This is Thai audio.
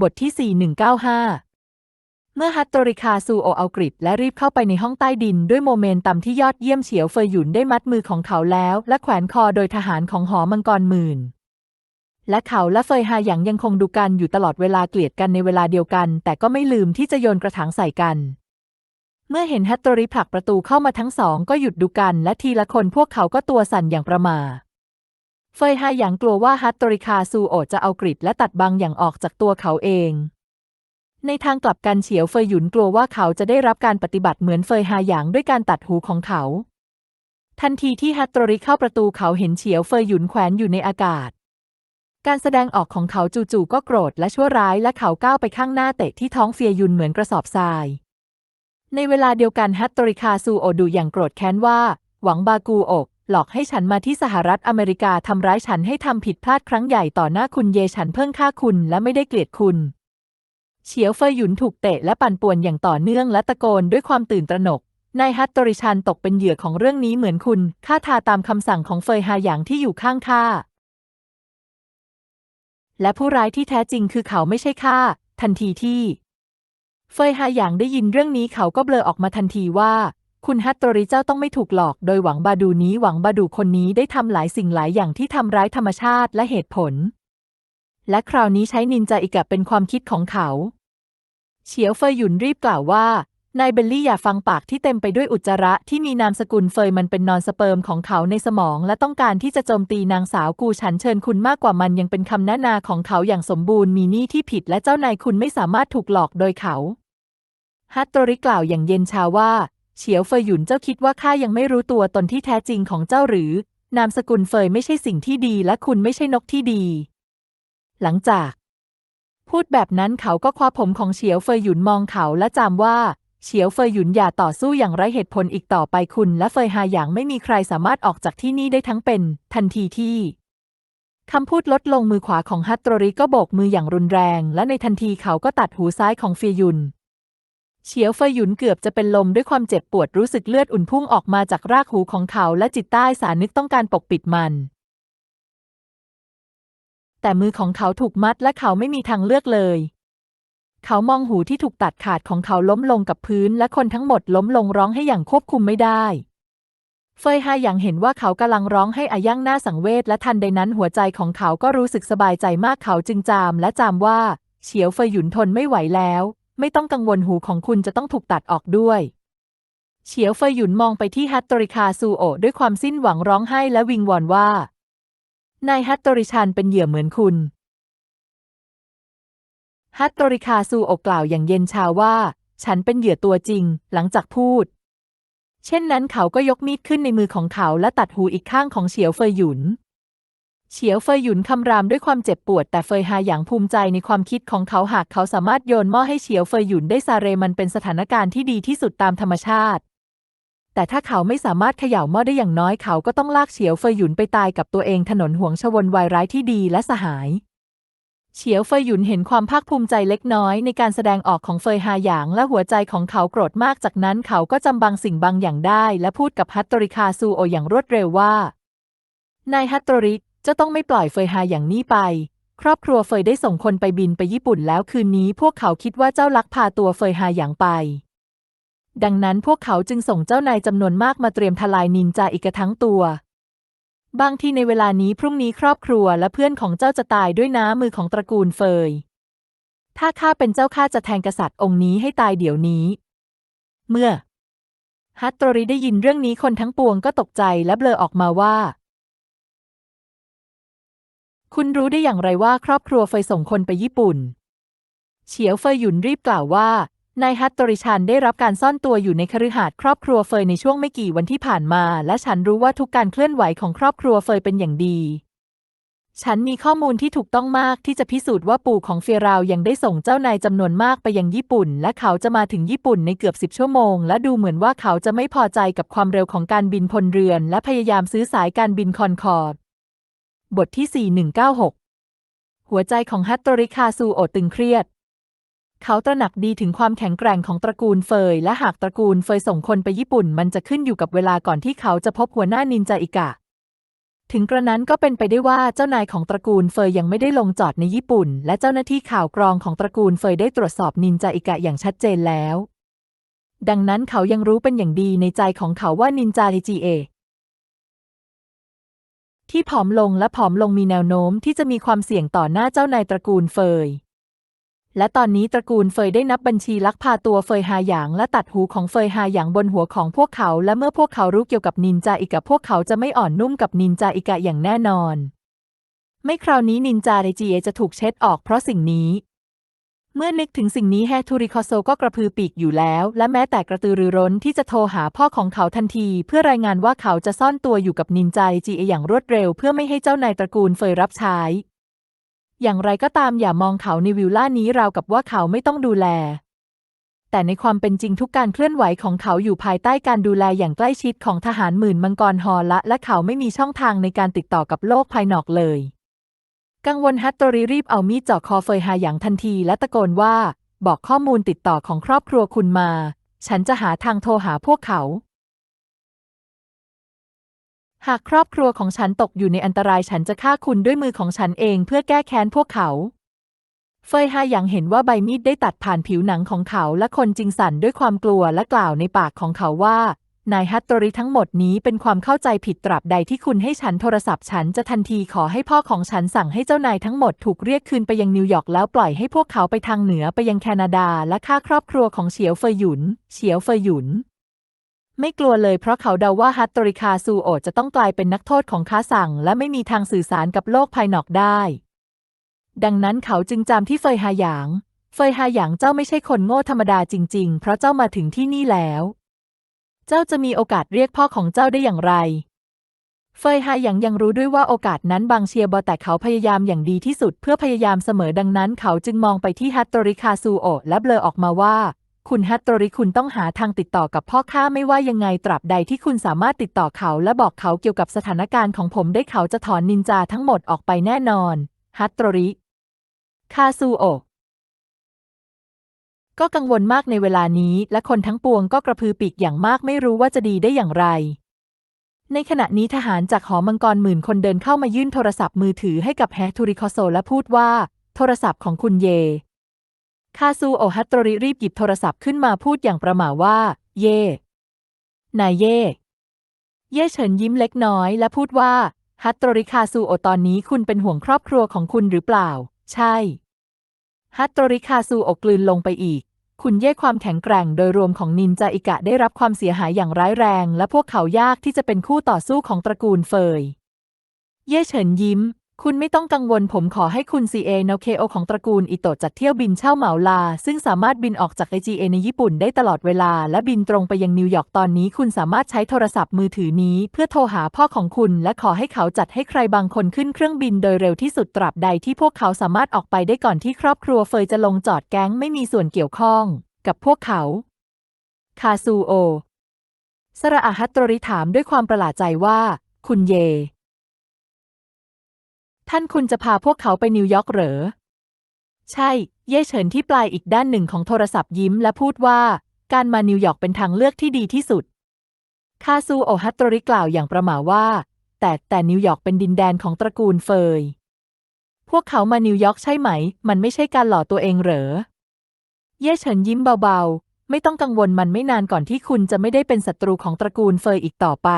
บทที่ 4195 เมื่อฮัตโตริคาซูโอเอากริดและรีบเข้าไปในห้องใต้ดินด้วยโมเมนตัมที่ยอดเยี่ยมเฉียวเฟยหยุนได้มัดมือของเขาแล้ว และแขวนคอโดยทหารของหอมังกรหมื่น และเขาและเฟยฮาหยางยังคงดูกันอยู่ตลอดเวลาเกลียดกันในเวลาเดียวกัน แต่ก็ไม่ลืมที่จะโยนกระถางใส่กัน เมื่อเห็นฮัตโตริผลักประตูเข้ามาทั้งสองก็หยุดดูกัน และทีละคนพวกเขาก็ตัวสั่นอย่างประหมา เฟยฮาหยางกลัวว่าฮัตตริคาซูโอจะเอากริดและตัดบางอย่างออกจากตัวเขาเอง ในทางกลับกันเฉียวเฟยหยุนกลัวว่าเขาจะได้รับการปฏิบัติเหมือนเฟยฮาหยางด้วยการตัดหูของเขา ทันทีที่ฮัตตริเข้าประตูเขาเห็นเฉียวเฟยหยุนแขวนอยู่ในอากาศ การแสดงออกของเขาจู่ๆก็โกรธและชั่วร้ายและเขาก้าวไปข้างหน้าเตะที่ท้องเฟียยุนเหมือนกระสอบทราย ในเวลาเดียวกันฮัตตริคาซูโอดูอย่างโกรธแค้นว่า หวังบากูอก หลอกให้ฉันมาที่สหรัฐอเมริกาทำร้ายฉันให้ทำผิดพลาดครั้งใหญ่ต่อหน้าคุณเยฉันเพิ่งฆ่าคุณและไม่ได้เกลียดคุณ เฉียวเฟยหยุนถูกเตะและปั่นป่วนอย่างต่อเนื่องและตะโกนด้วยความตื่นตระหนกนายฮัตตริชันตกเป็นเหยื่อของเรื่องนี้เหมือนคุณฆ่าทาตามคำสั่งของเฟยฮาหยางที่อยู่ข้างข้าและผู้ร้ายที่แท้จริงคือเขาไม่ใช่ข้าทันทีที่ เฟยฮาหยางได้ยินเรื่องนี้เขาก็เบลอออกมาทันทีว่า คุณฮัตโตริเจ้าต้องไม่ถูกหลอก โดยหวังบาดูนี้หวังบาดูคนนี้ได้ทำหลายสิ่งหลายอย่างที่ทำร้ายธรรมชาติและเหตุผล และคราวนี้ใช้นินจาอีกะเป็นความคิดของเขาเฉียวเฟยหยุนรีบกล่าวว่านายเบลลี่อย่าฟังปากที่เต็มไปด้วยอุจจาระที่มีนามสกุลเฟยมันเป็นนอนสเปิร์มของเขาในสมองและต้องการที่จะโจมตีนางสาวกูฉันเชิญคุณมากกว่ามันยังเป็นคำแนะนาของเขาอย่างสมบูรณ์มีนี่ที่ผิดและเจ้านายคุณไม่สามารถถูกหลอกโดยเขาฮัตโตริกล่าวอย่างเย็นชาว่า เฉียวเฟยหยุนเจ้าคิดว่าข้ายังไม่รู้ตัวตนที่แท้จริงของเจ้าหรือ นามสกุลเฟยไม่ใช่สิ่งที่ดีและคุณไม่ใช่นกที่ดี หลังจาก พูดแบบนั้นเขาก็คว้าผมของเฉียวเฟยหยุนมองเขาและจำว่าเฉียวเฟยหยุนอย่าต่อสู้อย่างไรเหตุผลอีกต่อไปคุณ และเฟยฮาหยางไม่มีใครสามารถออกจากที่นี่ได้ทั้งเป็น ทันทีที่คำพูดลดลงมือขวาของฮัตโตริก็โบกมืออย่างรุนแรง และในทันทีเขาก็ตัดหูซ้ายของเฟียยุน เฉียวเฟยหยุนเกือบจะเป็นลมด้วยความเจ็บปวดรู้สึกเลือดอุ่นพุ่งออกมาจากรากหูของเขาและจิตใต้สานึกต้องการปกปิดมัน แต่มือของเขาถูกมัดและเขาไม่มีทางเลือกเลย เขามองหูที่ถูกตัดขาดของเขาล้มลงกับพื้น และคนทั้งหมดล้มลงร้องให้อย่างควบคุมไม่ได้เฟยฮายางเห็นว่าเขากำลังร้องให้อายั่งหน้าสังเวชและทันใดนั้นหัวใจของเขาก็รู้สึกสบายใจมากเขาจึงจามและจามว่า เฉียวเฟยหยุนทนไม่ไหวแล้ว ไม่ต้องกังวลหูของคุณจะต้องถูกตัดออกด้วย เฉียวเฟยหยุนมองไปที่ฮัตตริคาซูโอด้วยความสิ้นหวังร้องไห้และวิงวอนว่า นายฮัตตริชันเป็นเหยื่อเหมือนคุณฮัตตริคาซูโอกล่าวอย่างเย็นชาว่า ฉันเป็นเหยื่อตัวจริง หลังจากพูด เช่นนั้นเขาก็ยกมีดขึ้นในมือของเขาและตัดหูอีกข้างของเฉียวเฟยหยุน เฉียวเฟยหยุนคำรามด้วยความเจ็บปวด แต่เฟยฮาหยางภูมิใจในความคิดของเขาหากเขาสามารถโยนหม้อให้เฉียวเฟยหยุนได้ซาเรมันเป็นสถานการณ์ที่ดีที่สุดตามธรรมชาติ แต่ถ้าเขาไม่สามารถเขย่าหม้อได้อย่างน้อยเขาก็ต้องลากเฉียวเฟยหยุนไปตายกับตัวเองถนนห่วงชวนวายร้ายที่ดีและสหายเฉียวเฟยหยุนเห็นความภาคภูมิใจเล็กน้อยในการแสดงออกของเฟยฮาหยางและหัวใจของเขาโกรธมากจากนั้นเขาก็จำบางสิ่งบางอย่างได้ และพูดกับฮัตตริคาซูโออย่างรวดเร็วว่า นายฮัตตริ จะต้องไม่ปล่อยเฟยฮาอย่างนี้ไป ครอบครัวเฟยได้ส่งคนไปบินไปญี่ปุ่นแล้วคืนนี้พวกเขาคิดว่าเจ้าลักพาตัวเฟยฮาอย่างไป ดังนั้นพวกเขาจึงส่งเจ้านายจำนวนมากมาเตรียมทลายนินจาอีกทั้งตัว บางทีในเวลานี้พรุ่งนี้ครอบครัวและเพื่อนของเจ้าจะตายด้วยน้ำมือของตระกูลเฟย ถ้าข้าเป็นเจ้าข้าจะแทงกษัตริย์องค์นี้ให้ตายเดี๋ยวนี้ เมื่อฮัตโตริได้ยินเรื่องนี้คนทั้งปวงก็ตกใจและเบลอออกมาว่า คุณรู้ได้อย่างไรว่าครอบครัวเฟยส่งคนไปญี่ปุ่น เฉียวเฟยหยุนรีบกล่าวว่า นายฮัตโตริชันได้รับการซ่อนตัวอยู่ในคฤหาสน์ครอบครัวเฟยในช่วงไม่กี่วันที่ผ่านมา และฉันรู้ว่าทุกการเคลื่อนไหวของครอบครัวเฟยเป็นอย่างดี ฉันมีข้อมูลที่ถูกต้องมากที่จะพิสูจน์ว่าปู่ของเฟียราวยังได้ส่งเจ้านายจำนวนมากไปยังญี่ปุ่น และเขาจะมาถึงญี่ปุ่นในเกือบสิบชั่วโมง และดูเหมือนว่าเขาจะไม่พอใจกับความเร็วของการบินพลเรือน และพยายามซื้อสายการบินคอนคอร์ด บทที่ 4196 หัวใจของฮัตโตริคาซูโอตึงเครียด เขาตระหนักดีถึงความแข็งแกร่งของตระกูลเฟย และหากตระกูลเฟยส่งคนไปญี่ปุ่น มันจะขึ้นอยู่กับเวลาก่อนที่เขาจะพบหัวหน้านินจาอิกะ ถึงกระนั้นก็เป็นไปได้ว่าเจ้านายของตระกูลเฟยยังไม่ได้ลงจอดในญี่ปุ่น และเจ้าหน้าที่ข่าวกรองของตระกูลเฟยได้ตรวจสอบนินจาอิกะอย่างชัดเจนแล้ว ดังนั้นเขายังรู้เป็นอย่างดีในใจของเขาว่านินจา TGA ที่ผอมลงและผอมลงมีแนวโน้มที่จะมีความเสี่ยงต่อหน้าเจ้านายตระกูลเฟย และตอนนี้ตระกูลเฟยได้นับบัญชีลักพาตัวเฟยฮาหยางและตัดหูของเฟยฮาหยางบนหัวของพวกเขา และเมื่อพวกเขารู้เกี่ยวกับนินจาอิกะพวกเขาจะไม่อ่อนนุ่มกับนินจาอิกะอย่างแน่นอน ไม่คราวนี้นินจาเรจีเอจะถูกเช็ดออกเพราะสิ่งนี้ เมื่อนึกถึงสิ่งนี้แฮทูริคอโซก็กระพือปีกอยู่แล้ว และแม้แต่กระตือรือร้นที่จะโทรหาพ่อของเขาทันที เพื่อรายงานว่าเขาจะซ่อนตัวอยู่กับนินจาจีเออย่างรวดเร็ว เพื่อไม่ให้เจ้านายตระกูลเฟยรับใช้ อย่างไรก็ตามอย่ามองเขาในวิลล่านี้ราวกับว่าเขาไม่ต้องดูแล แต่ในความเป็นจริงทุกการเคลื่อนไหวของเขาอยู่ภายใต้การดูแลอย่างใกล้ชิดของทหารหมื่นมังกรฮอละ และเขาไม่มีช่องทางในการติดต่อกับโลกภายนอกเลย กังวลฮัตโตริรีบเอามีดเจาะคอเฟยฮาอย่างทันทีและตะโกนว่า บอกข้อมูลติดต่อของครอบครัวคุณมา ฉันจะหาทางโทรหาพวกเขา หากครอบครัวของฉันตกอยู่ในอันตรายฉันจะฆ่าคุณด้วยมือของฉันเองเพื่อแก้แค้นพวกเขา เฟยฮาหยางเห็นว่าใบมีดได้ตัดผ่านผิวหนังของเขาและคนจิงสั่นด้วยความกลัวและกล่าวในปากของเขาว่า นายฮัตโตริทั้งหมดนี้เป็นความเข้าใจผิดตราบใดที่คุณให้ฉันโทรศัพท์ฉันจะทันทีขอให้พ่อของฉันสั่งให้เจ้านายทั้งหมดถูกเรียกคืนไปยังนิวยอร์กแล้วปล่อยให้พวกเขาไปทางเหนือไปยังแคนาดาและฆ่าครอบครัวของเฉียวเฟยหยุน เฉียวเฟยหยุน ไม่กลัวเลยเพราะเขาเดาว่าฮัตโตริคาซูโอจะต้องกลายเป็นนักโทษของค้าสั่ง และไม่มีทางสื่อสารกับโลกภายนอกได้ ดังนั้นเขาจึงจำที่เฟยฮาหยาง เฟยฮาหยางเจ้าไม่ใช่คนโง่ธรรมดาจริง ๆ เพราะเจ้ามาถึงที่นี่แล้ว เจ้าจะมีโอกาสเรียกพ่อของเจ้าได้อย่างไร เฟยฮาหยางยังรู้ด้วยว่าโอกาสนั้นบางเชียบอแต่เขาพยายามอย่างดีที่สุดเพื่อพยายามเสมอดังนั้น เขาจึงมองไปที่ฮัตโตริคาซูโอและเบลอออกมาว่า คุณฮัตโตริคุณต้องหาทางติดต่อกับพ่อข้าไม่ว่ายังไงตราบใดที่คุณสามารถติดต่อเขาและบอกเขาเกี่ยวกับสถานการณ์ของผมได้เขาจะถอนนินจาทั้งหมดออกไปแน่นอนฮัตโตริคาซูโอ ก็กังวลมากในเวลานี้และคนทั้งปวงก็กระพือปีกอย่างมากไม่รู้ว่าจะดีได้อย่างไร ในขณะนี้ทหารจากหอมังกรหมื่นคนเดินเข้ามายื่นโทรศัพท์มือถือให้กับแฮทูริคอโซและพูดว่า โทรศัพท์ของคุณเย คาซูโอฮัตโตริรีบหยิบโทรศัพท์ขึ้นมาพูดอย่างประหม่าว่า เย่นายเย่ เย่เฉินยิ้มเล็กน้อยและพูดว่าฮัตโตริคาซูโอตอนนี้คุณเป็นห่วงครอบครัวของคุณหรือเปล่า ใช่ ฮัตโตริคาซูอกลืนลงไปอีก คุณเย่ความแข็งแกร่งโดยรวมของนินจาอิกะได้รับความเสียหายอย่างร้ายแรง และพวกเขายากที่จะเป็นคู่ต่อสู้ของตระกูลเฟย เย่เฉินยิ้ม คุณไม่ต้องกังวลผมขอให้คุณซีเอโนเคโอของตระกูลอิโตะจัดเที่ยวบินเช่าเหมาลา ซึ่งสามารถบินออกจาก AGA ในญี่ปุ่นได้ตลอดเวลา และบินตรงไปยังนิวยอร์กตอนนี้ คุณสามารถใช้โทรศัพท์มือถือนี้ เพื่อโทรหาพ่อของคุณ และขอให้เขาจัดให้ใครบางคนขึ้นเครื่องบินโดยเร็วที่สุดตราบใดที่พวกเขาสามารถออกไปได้ก่อนที่ครอบครัวเฟยจะลงจอดแก๊งไม่มีส่วนเกี่ยวข้อง กับพวกเขาคาซูโอสระอาฮัตโตริถามด้วยความประหลาดใจว่า คุณเย ท่านคุณจะพาพวกเขาไปนิวยอร์กเหรอ ใช่ เย่เฉินที่ปลายอีกด้านหนึ่งของโทรศัพท์ยิ้มและพูดว่า การมานิวยอร์กเป็นทางเลือกที่ดีที่สุด คาซูโอฮัตโตริกล่าวอย่างประหม่าว่า แต่แต่นิวยอร์กเป็นดินแดนของตระกูลเฟย พวกเขามานิวยอร์กใช่ไหม มันไม่ใช่การหล่อตัวเองเหรอ เย่เฉินยิ้มเบาๆ ไม่ต้องกังวลมันไม่นานก่อนที่คุณจะไม่ได้เป็นศัตรูของตระกูลเฟยอีกต่อไป